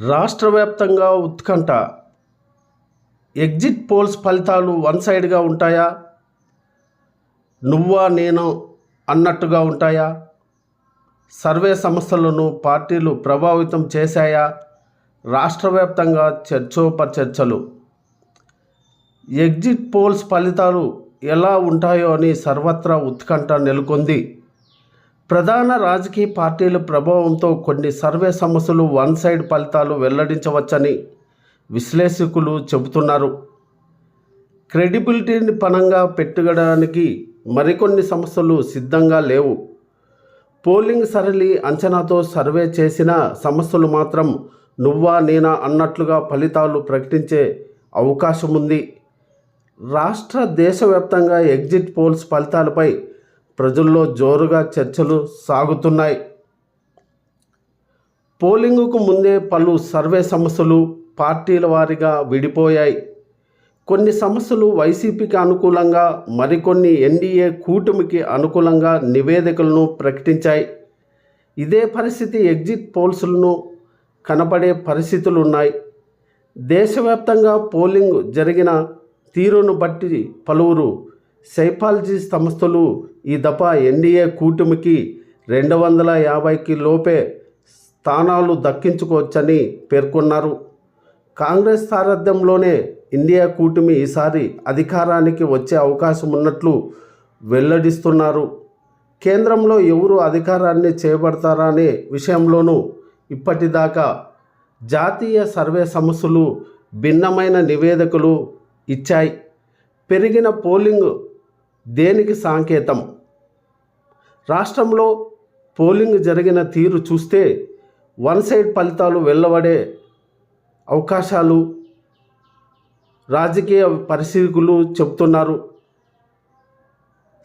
రాష్ట్ర వ్యాప్తంగా ఉత్కంఠ. ఎగ్జిట్ పోల్స్ ఫలితాలు వన్ సైడ్గా ఉంటాయా? నువ్వా నేను అన్నట్టుగా ఉంటాయా? సర్వే సంస్థలను పార్టీలు ప్రభావితం చేశాయా? రాష్ట్ర వ్యాప్తంగా చర్చోపచర్చలు ఎగ్జిట్ పోల్స్ ఫలితాలు ఎలా ఉంటాయో అని సర్వత్రా ఉత్కంఠ నెలకొంది. ప్రధాన రాజకీయ పార్టీల ప్రభావంతో కొన్ని సర్వే సమస్యలు వన్ సైడ్ ఫలితాలు వెల్లడించవచ్చని విశ్లేషకులు చెబుతున్నారు. క్రెడిబిలిటీని పనంగా పెట్టుకోవడానికి మరికొన్ని సమస్యలు సిద్ధంగా లేవు. పోలింగ్ సరళి అంచనాతో సర్వే చేసిన సమస్యలు మాత్రం నువ్వా నేనా అన్నట్లుగా ఫలితాలు ప్రకటించే అవకాశం ఉంది రాష్ట్ర దేశవ్యాప్తంగా ఎగ్జిట్ పోల్స్ ఫలితాలపై ప్రజల్లో జోరుగా చర్చలు సాగుతున్నాయి. పోలింగుకు ముందే పలు సర్వే సంస్థలు పార్టీల వారీగా విడిపోయాయి. కొన్ని సమస్యలు వైసీపీకి అనుకూలంగా మరికొన్ని ఎన్డీఏ కూటమికి అనుకూలంగా నివేదికలను ప్రకటించాయి. ఇదే పరిస్థితి ఎగ్జిట్ పోల్స్లను కనపడే పరిస్థితులు ఉన్నాయి దేశవ్యాప్తంగా పోలింగ్ జరిగిన తీరును బట్టి పలువురు సైపాలజీ సంస్థలు ఈ దఫా ఎన్డీఏ కూటమికి రెండు వందల యాభైకి లోపే స్థానాలు దక్కించుకోవచ్చని పేర్కొన్నారు. కాంగ్రెస్ సారథ్యంలోనే ఇండియా కూటమి ఈసారి అధికారానికి వచ్చే అవకాశం ఉన్నట్లు వెల్లడిస్తున్నారు. కేంద్రంలో ఎవరు అధికారాన్ని చేపడతారనే విషయంలోనూ ఇప్పటిదాకా జాతీయ సర్వే సంస్థలు భిన్నమైన నివేదికలు ఇచ్చాయి. పెరిగిన పోలింగ్ దేనికి సంకేతం? రాష్ట్రంలో పోలింగ్ జరిగిన తీరు చూస్తే వన్ సైడ్ ఫలితాలు వెళ్ళబడే అవకాశాలు రాజకీయ పరిశీలకులు చెబుతున్నారు.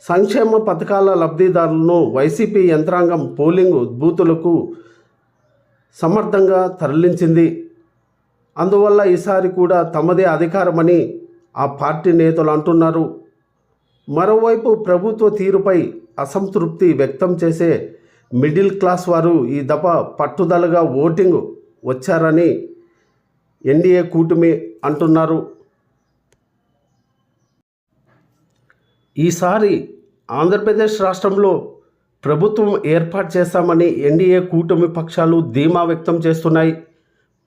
సంక్షేమ పథకాల లబ్ధిదారులను వైసీపీ యంత్రాంగం పోలింగ్ బూతులకు సమర్థంగా తరలించింది. అందువల్ల ఈసారి కూడా తమదే అధికారమని ఆ పార్టీ నేతలు అంటున్నారు. మరోవైపు ప్రభుత్వ తీరుపై అసంతృప్తి వ్యక్తం చేసే మిడిల్ క్లాస్ వారు ఈ దఫ పట్టుదలగా ఓటింగ్ వచ్చారని ఎన్డీఏ కూటమి అంటున్నారు. ఈసారి ఆంధ్రప్రదేశ్ రాష్ట్రంలో ప్రభుత్వం ఏర్పాటు చేస్తామని ఎన్డీఏ కూటమి పక్షాలు ధీమా వ్యక్తం చేస్తున్నాయి.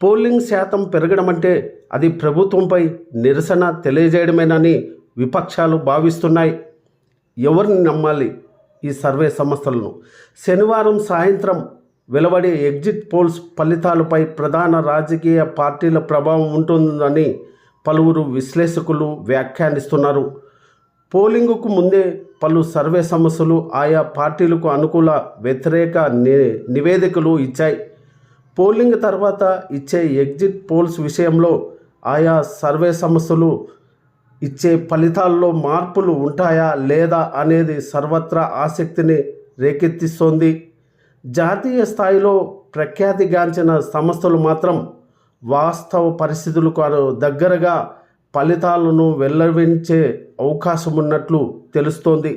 పోలింగ్ శాతం పెరగడం అంటే అది ప్రభుత్వంపై నిరసన తెలియజేయడమేనని విపక్షాలు భావిస్తున్నాయి. ఎవరిని నమ్మాలి ఈ సర్వే సంస్థలను? శనివారం సాయంత్రం వెలువడే ఎగ్జిట్ పోల్స్ ఫలితాలపై ప్రధాన రాజకీయ పార్టీల ప్రభావం ఉంటుందని పలువురు విశ్లేషకులు వ్యాఖ్యానిస్తున్నారు. పోలింగుకు ముందే పలు సర్వే సమస్యలు ఆయా పార్టీలకు అనుకూల వ్యతిరేక ని నివేదికలు ఇచ్చాయి. పోలింగ్ తర్వాత ఇచ్చే ఎగ్జిట్ పోల్స్ విషయంలో ఆయా సర్వే సంస్థలు ఇచ్చే ఫలితాల్లో మార్పులు ఉంటాయా లేదా అనేది సర్వత్రా ఆసక్తిని రేకెత్తిస్తోంది. జాతీయ స్థాయిలో ప్రఖ్యాతిగాంచిన సంస్థలు మాత్రం వాస్తవ పరిస్థితులకు దగ్గరగా ఫలితాలను వెల్లడించే అవకాశం ఉన్నట్లు తెలుస్తోంది.